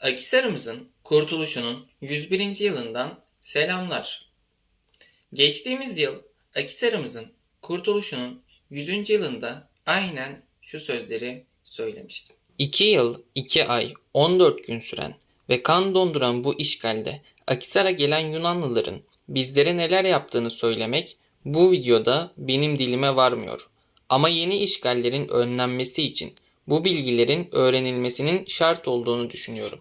Akisar'ımızın kurtuluşunun 101. yılından selamlar. Geçtiğimiz yıl Akisar'ımızın kurtuluşunun 100. yılında aynen şu sözleri söylemiştim. 2 yıl, 2 ay, 14 gün süren ve kan donduran bu işgalde Akisar'a gelen Yunanlıların bizlere neler yaptığını söylemek bu videoda benim dilime varmıyor. Ama yeni işgallerin önlenmesi için bu bilgilerin öğrenilmesinin şart olduğunu düşünüyorum.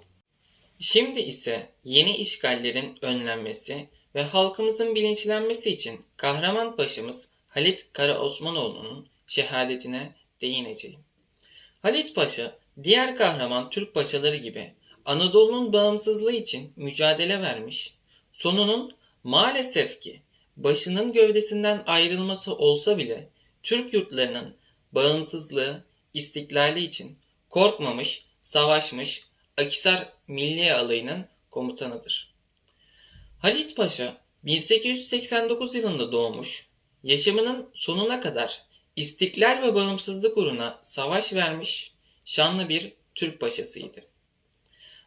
Şimdi ise yeni işgallerin önlenmesi ve halkımızın bilinçlenmesi için Kahramanpaşa'mız Halit Karaosmanoğlu'nun şehadetine değineceğim. Halit Paşa diğer kahraman Türk paşaları gibi Anadolu'nun bağımsızlığı için mücadele vermiş, sonunun maalesef ki başının gövdesinden ayrılması olsa bile Türk yurtlarının bağımsızlığı, istiklali için korkmamış, savaşmış Akisar Milli Alayı'nın komutanıdır. Halit Paşa 1889 yılında doğmuş, yaşamının sonuna kadar istiklal ve bağımsızlık uğruna savaş vermiş şanlı bir Türk paşasıydı.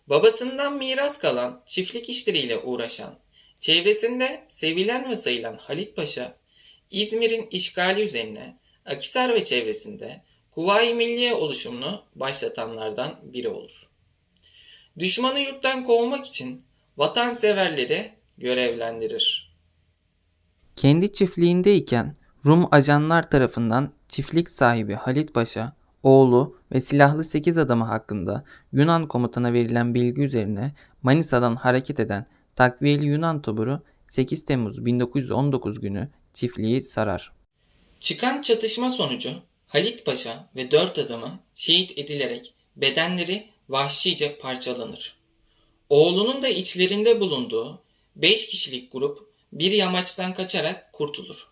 Babasından miras kalan çiftlik işleriyle uğraşan, çevresinde sevilen ve sayılan Halit Paşa, İzmir'in işgali üzerine Akisar ve çevresinde Kuvayi Milliye oluşumunu başlatanlardan biri olur. Düşmanı yurttan kovmak için vatanseverleri görevlendirir. Kendi çiftliğindeyken Rum ajanlar tarafından çiftlik sahibi Halit Paşa, oğlu ve silahlı 8 adamı hakkında Yunan komutana verilen bilgi üzerine Manisa'dan hareket eden takviyeli Yunan taburu 8 Temmuz 1919 günü çiftliği sarar. Çıkan çatışma sonucu Halit Paşa ve dört adamı şehit edilerek bedenleri vahşice parçalanır. Oğlunun da içlerinde bulunduğu 5 kişilik grup bir yamaçtan kaçarak kurtulur.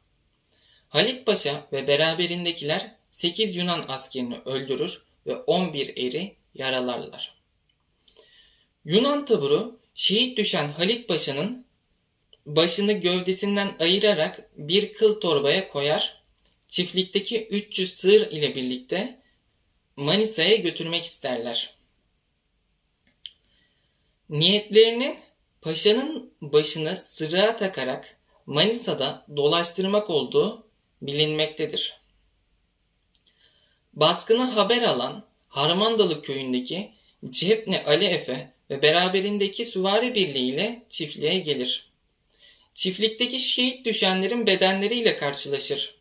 Halit Paşa ve beraberindekiler 8 Yunan askerini öldürür ve 11 eri yaralarlar. Yunan taburu şehit düşen Halit Paşa'nın başını gövdesinden ayırarak bir kıl torbaya koyar, çiftlikteki 300 sığır ile birlikte Manisa'ya götürmek isterler. Niyetlerinin paşanın başını sırığa takarak Manisa'da dolaştırmak olduğu bilinmektedir. Baskını haber alan Harmandalı köyündeki Cepne Ali Efe ve beraberindeki süvari birliğiyle çiftliğe gelir. Çiftlikteki şehit düşenlerin bedenleriyle karşılaşır.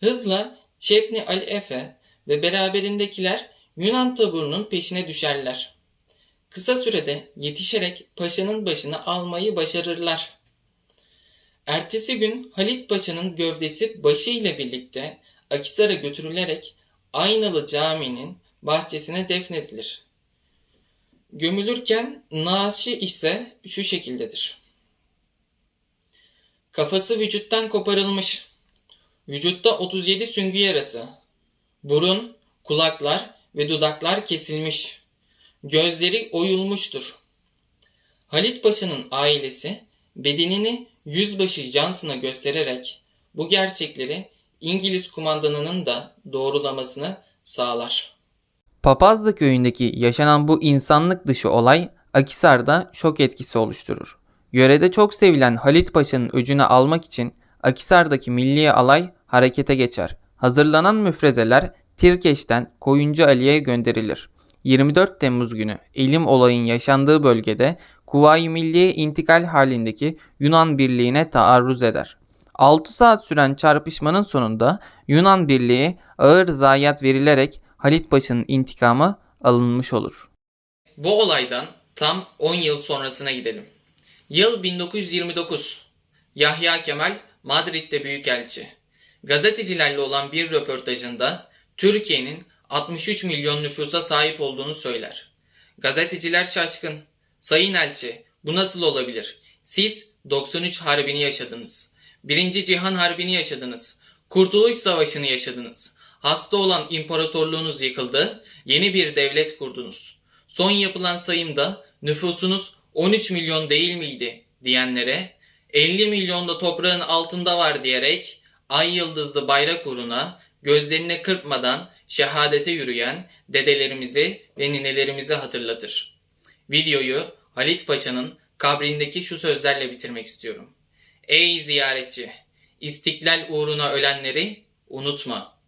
Hızla Çepni Ali Efe ve beraberindekiler Yunan taburunun peşine düşerler. Kısa sürede yetişerek paşanın başını almayı başarırlar. Ertesi gün Halit Paşa'nın gövdesi başı ile birlikte Akisar'a götürülerek Aynalı Camii'nin bahçesine defnedilir. Gömülürken naaşı ise şu şekildedir. Kafası vücuttan koparılmış. Vücutta 37 süngü yarası. Burun, kulaklar ve dudaklar kesilmiş. Gözleri oyulmuştur. Halit Paşa'nın ailesi bedenini yüzbaşı Johnson'a göstererek bu gerçekleri İngiliz kumandanının da doğrulamasını sağlar. Papazlı köyündeki yaşanan bu insanlık dışı olay Akisar'da şok etkisi oluşturur. Yörede çok sevilen Halit Paşa'nın öcünü almak için Akisar'daki milli alay harekete geçer. Hazırlanan müfrezeler Tirkeş'ten Koyuncu Ali'ye gönderilir. 24 Temmuz günü elim olayın yaşandığı bölgede Kuvayi Milliye intikal halindeki Yunan birliğine taarruz eder. 6 saat süren çarpışmanın sonunda Yunan birliği ağır zayiat verilerek Halit Paşa'nın intikamı alınmış olur. Bu olaydan tam 10 yıl sonrasına gidelim. Yıl 1929. Yahya Kemal Madrid'de büyükelçi. Gazetecilerle olan bir röportajında Türkiye'nin 63 milyon nüfusa sahip olduğunu söyler. Gazeteciler şaşkın. Sayın elçi, bu nasıl olabilir? Siz 93 Harbi'ni yaşadınız. Birinci Cihan Harbi'ni yaşadınız. Kurtuluş Savaşı'nı yaşadınız. Hasta olan imparatorluğunuz yıkıldı, yeni bir devlet kurdunuz. Son yapılan sayımda nüfusunuz 13 milyon değil miydi diyenlere 50 milyonda toprağın altında var diyerek ay yıldızlı bayrak uğruna gözlerini kırpmadan şehadete yürüyen dedelerimizi ve ninelerimizi hatırlatır. Videoyu Halit Paşa'nın kabrindeki şu sözlerle bitirmek istiyorum. Ey ziyaretçi! İstiklal uğruna ölenleri unutma.